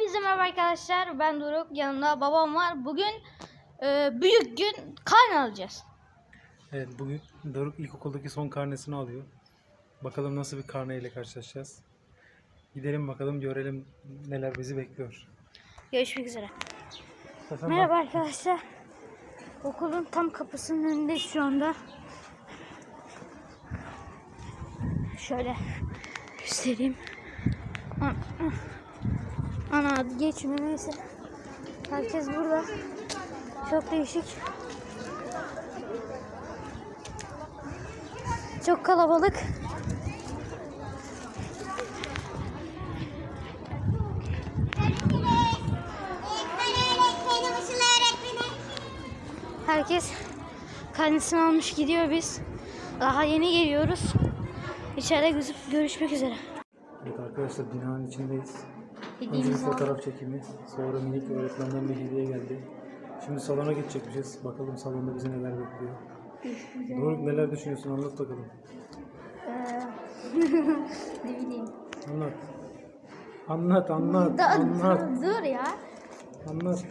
Hepinize merhaba arkadaşlar. Ben Doruk. Yanımda babam var. Bugün e, büyük gün karne alacağız. Evet bugün Doruk ilkokuldaki son karnesini alıyor. Bakalım nasıl bir karneyle karşılaşacağız. Gidelim bakalım görelim neler bizi bekliyor. Görüşmek üzere. Hasan Merhaba arkadaşlar. Okulun tam kapısının önündeyiz şu anda. Şöyle göstereyim. Ana adı geçmiyor neyse. Herkes burada. Çok değişik. Çok kalabalık. Herkes karnesini almış gidiyor biz. Daha yeni geliyoruz. İçeride görüşmek üzere. Evet arkadaşlar binanın içindeyiz. Önce bir fotoğraf çekimi. Sonra minik öğretmenden bir hediye geldi. Şimdi salona geçecekmişiz. Bakalım salonda bizi neler bekliyor. Doruk neler düşünüyorsun anlat bakalım. Ee, ne bileyim. Anlat. Anlat anlat Da, anlat dur, dur ya. anlat.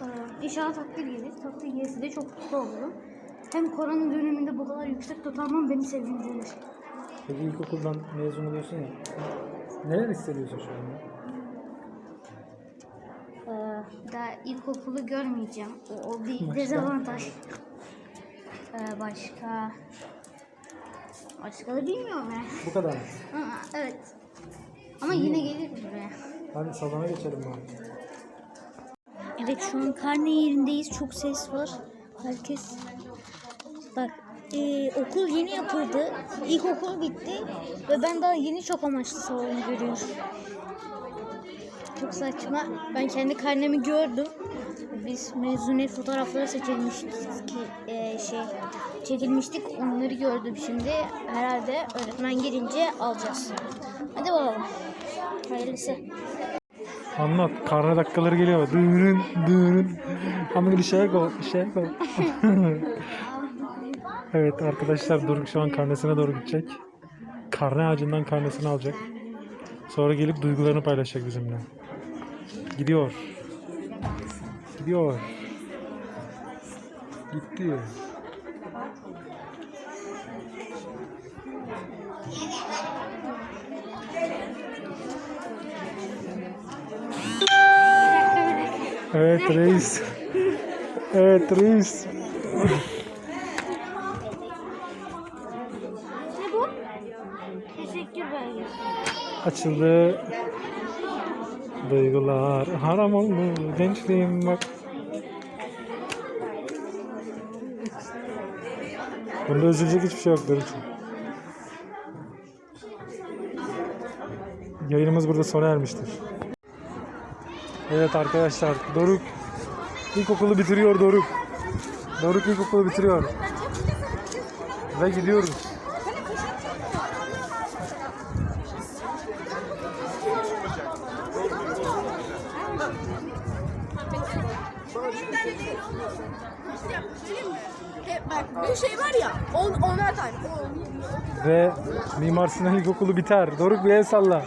Ee, İnşallah takdir gelir. Takdir gelirse de çok mutlu olurum. Hem korona döneminde bu kadar yüksek not almam beni sevindirir. Peki ilkokuldan mezun oluyorsun ya. Neler hissediyorsun şu anda? Daha ilkokulu görmeyeceğim. O, o bir Başka? dezavantaj. Ee, başka... Başka da bilmiyorum ya. Bu kadar mı? Aa, evet. Ama yine gelir buraya. Hadi salona geçelim bari. Evet şu an karne yerindeyiz. Çok ses var. Herkes bak e, okul yeni yapıldı. İlkokul bitti ve ben daha yeni çok amaçlı salonu görüyorum. Çok saçma. Ben kendi karnemi gördüm. Biz mezuniyet fotoğrafları seçilmiştik ki e, şey çekilmiştik. Onları gördüm şimdi. Herhalde öğretmen gelince alacağız. Hadi bakalım. Hayırlısı. Anlat. Karne dakikaları geliyor. Dürün dürün. Ama bir şey go. Şey go. evet arkadaşlar Doruk şu an karnesine doğru gidecek. Karne ağacından karnesini alacak. Sonra gelip duygularını paylaşacak bizimle. Gidiyor. Gidiyor. Gitti. Evet reis. Evet reis. Açıldı. Duygular haram oldu gençliğim bak. Bunda üzülecek hiçbir şey yok Doruk. Yayınımız burada sona ermiştir. Evet arkadaşlar Doruk ilkokulu bitiriyor Doruk. Doruk ilkokulu bitiriyor. Ve gidiyoruz. Bak bir şey var ya, on, onar tane. Ve Mimar Sinan İlkokulu biter. Doruk bir el salla.